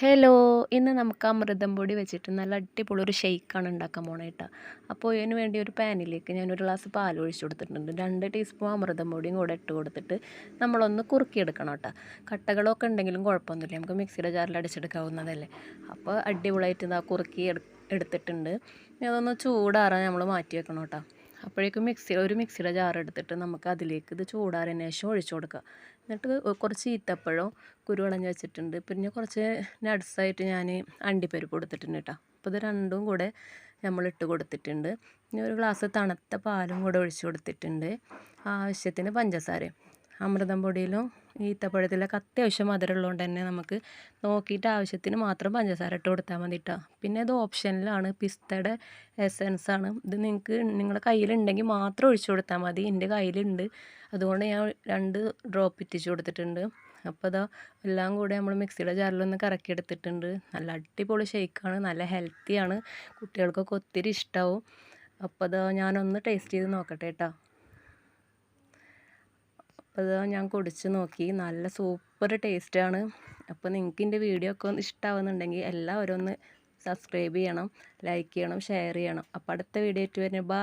Hello ഇന്ന് നമുക്ക് അമൃതം പൊടി വെച്ചിട്ട് നല്ല അടിപൊളി ഒരു ഷെയ്ക്കാണ് ഉണ്ടാക്കാൻ പോണേട്ടാ അപ്പോൾ ഇതിന് വേണ്ടി ഒരു പാനിലേക്ക് ഞാനൊരു ഗ്ലാസ് പാൽ ഒഴിച്ചു കൊടുത്തിട്ടുണ്ട്. രണ്ട് ടീസ്പൂൺ അമൃതം പൊടിയും കൂടെ ഇട്ട് കൊടുത്തിട്ട് നമ്മളൊന്ന് കുറുക്കിയെടുക്കണം കേട്ടോ കട്ടകളൊക്കെ ഉണ്ടെങ്കിലും കുഴപ്പമൊന്നുമില്ല. നമുക്ക് മിക്സിയുടെ ജാറിൽ അടിച്ചെടുക്കാവുന്നതല്ലേ. അപ്പോൾ അടിപൊളിയായിട്ട് ഇതാ കുറുക്കി എടുത്തിട്ടുണ്ട്. അതൊന്ന് ചൂടാറാൻ നമ്മൾ മാറ്റി വെക്കണം കേട്ടോ അപ്പോഴേക്കും മിക്സി ഒരു മിക്സിയുടെ ജാർ എടുത്തിട്ട് നമുക്ക് അതിലേക്ക് ഇത് ചൂടാറിന് ശേഷം ഒഴിച്ചു കൊടുക്കുക എന്നിട്ട് കുറച്ച് ഈത്തപ്പഴം കുരുവിളഞ്ഞ് വെച്ചിട്ടുണ്ട്. പിന്നെ കുറച്ച് നട്സായിട്ട് ഞാൻ അണ്ടിപ്പരിപ്പ് കൊടുത്തിട്ടുണ്ട് കേട്ടോ അപ്പോൾ ഇത് രണ്ടും കൂടെ നമ്മൾ ഇട്ട് കൊടുത്തിട്ടുണ്ട്. ഇനി ഒരു ഗ്ലാസ് തണുത്ത പാലും കൂടെ ഒഴിച്ചു കൊടുത്തിട്ടുണ്ട്. ആവശ്യത്തിന് പഞ്ചസാരയും. അമൃതം പൊടിയിലും ഈത്തപ്പഴത്തിലൊക്കെ അത്യാവശ്യം മധുരമുള്ളതുകൊണ്ട് തന്നെ നമുക്ക് നോക്കിയിട്ട് ആവശ്യത്തിന് മാത്രം പഞ്ചസാര ഇട്ട് കൊടുത്താൽ മതി കേട്ടോ പിന്നെ ഇത് ഓപ്ഷനിലാണ് പിസ്തയുടെ എസെൻസ് ആണ്. ഇത് നിങ്ങൾക്ക് നിങ്ങളുടെ കയ്യിലുണ്ടെങ്കിൽ മാത്രം ഒഴിച്ചു കൊടുത്താൽ മതി. എന്റെ കയ്യിലുണ്ട്. അതുകൊണ്ട് ഞാൻ രണ്ട് ഡ്രോപ്പ് ഇറ്റിച്ച് കൊടുത്തിട്ടുണ്ട്. അപ്പോൾ അതോ എല്ലാം കൂടെ നമ്മൾ മിക്സിയുടെ ജാറിലൊന്ന് കറക്കി എടുത്തിട്ടുണ്ട്. നല്ല അടിപൊളി ഷേക്കാണ് നല്ല ഹെൽത്തിയാണ് കുട്ടികൾക്കൊക്കെ ഒത്തിരി ഇഷ്ടമാവും അപ്പോൾ അതോ ഞാനൊന്ന് ടേസ്റ്റ് ചെയ്ത് നോക്കട്ടെ കേട്ടോ അപ്പോൾ ഇത് ഞാൻ കുടിച്ച് നോക്കി. നല്ല സൂപ്പർ ടേസ്റ്റാണ്. അപ്പോൾ നിങ്ങൾക്ക് എന്റെ വീഡിയോ ഒക്കെ ഇഷ്ടമാവുന്നുണ്ടെങ്കിൽ എല്ലാവരും ഒന്ന് സബ്സ്ക്രൈബ് ചെയ്യണം ലൈക്ക് ചെയ്യണം ഷെയർ ചെയ്യണം. അപ്പോൾ അടുത്ത വീഡിയോ ആയിട്ട് വരുന്നത് ബൈ.